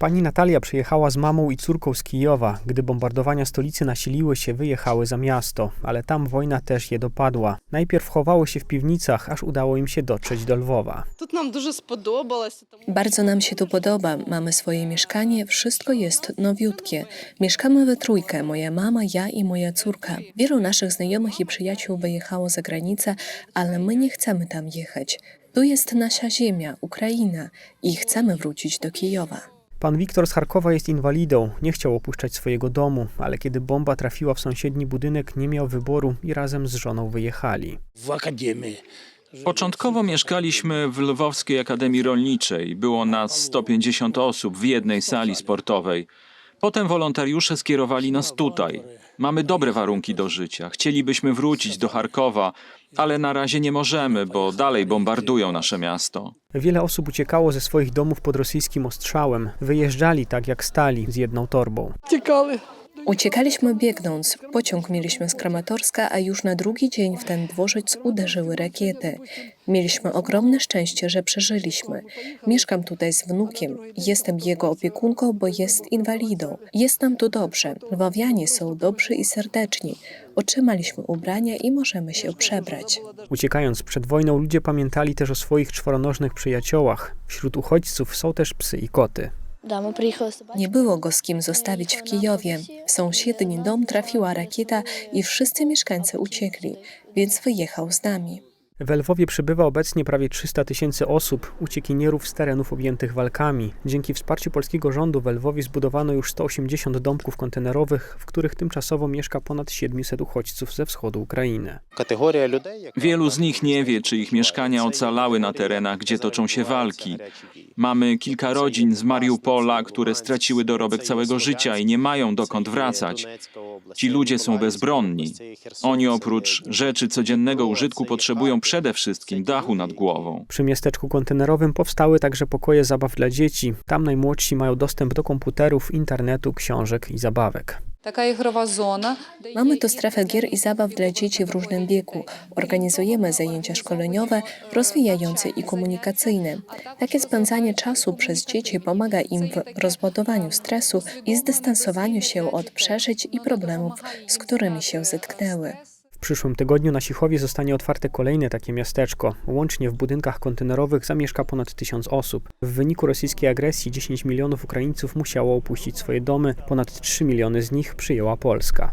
Pani Natalia przyjechała z mamą i córką z Kijowa. Gdy bombardowania stolicy nasiliły się, wyjechały za miasto, ale tam wojna też je dopadła. Najpierw chowały się w piwnicach, aż udało im się dotrzeć do Lwowa. Bardzo nam się tu podoba. Mamy swoje mieszkanie, wszystko jest nowiutkie. Mieszkamy we trójkę, moja mama, ja i moja córka. Wielu naszych znajomych i przyjaciół wyjechało za granicę, ale my nie chcemy tam jechać. Tu jest nasza ziemia, Ukraina i chcemy wrócić do Kijowa. Pan Wiktor z Charkowa jest inwalidą, nie chciał opuszczać swojego domu, ale kiedy bomba trafiła w sąsiedni budynek, nie miał wyboru i razem z żoną wyjechali. w akademii. Początkowo mieszkaliśmy w Lwowskiej Akademii Rolniczej. Było nas 150 osób w jednej sali sportowej. Potem wolontariusze skierowali nas tutaj. Mamy dobre warunki do życia. Chcielibyśmy wrócić do Charkowa, ale na razie nie możemy, bo dalej bombardują nasze miasto. Wiele osób uciekało ze swoich domów pod rosyjskim ostrzałem. Wyjeżdżali tak jak stali z jedną torbą. Ciekawe. Uciekaliśmy biegnąc. Pociąg mieliśmy z Kramatorska, a już na drugi dzień w ten dworzec uderzyły rakiety. Mieliśmy ogromne szczęście, że przeżyliśmy. Mieszkam tutaj z wnukiem. Jestem jego opiekunką, bo jest inwalidą. Jest nam tu dobrze. Lwowianie są dobrzy i serdeczni. Otrzymaliśmy ubrania i możemy się przebrać. Uciekając przed wojną, ludzie pamiętali też o swoich czworonożnych przyjaciołach. Wśród uchodźców są też psy i koty. Nie było go z kim zostawić w Kijowie. W sąsiedni dom trafiła rakieta i wszyscy mieszkańcy uciekli, więc wyjechał z nami. W Lwowie przybywa obecnie prawie 300 tysięcy osób, uciekinierów z terenów objętych walkami. Dzięki wsparciu polskiego rządu w Lwowie zbudowano już 180 domków kontenerowych, w których tymczasowo mieszka ponad 700 uchodźców ze wschodu Ukrainy. Wielu z nich nie wie, czy ich mieszkania ocalały na terenach, gdzie toczą się walki. Mamy kilka rodzin z Mariupola, które straciły dorobek całego życia i nie mają dokąd wracać. Ci ludzie są bezbronni. Oni oprócz rzeczy codziennego użytku potrzebują przede wszystkim dachu nad głową. Przy miasteczku kontenerowym powstały także pokoje zabaw dla dzieci. Tam najmłodsi mają dostęp do komputerów, internetu, książek i zabawek. Mamy tu strefę gier i zabaw dla dzieci w różnym wieku. Organizujemy zajęcia szkoleniowe, rozwijające i komunikacyjne. Takie spędzanie czasu przez dzieci pomaga im w rozładowaniu stresu i zdystansowaniu się od przeżyć i problemów, z którymi się zetknęły. Przyszłym tygodniu na Sichowie zostanie otwarte kolejne takie miasteczko. Łącznie w budynkach kontenerowych zamieszka ponad tysiąc osób. W wyniku rosyjskiej agresji 10 milionów Ukraińców musiało opuścić swoje domy, ponad 3 miliony z nich przyjęła Polska.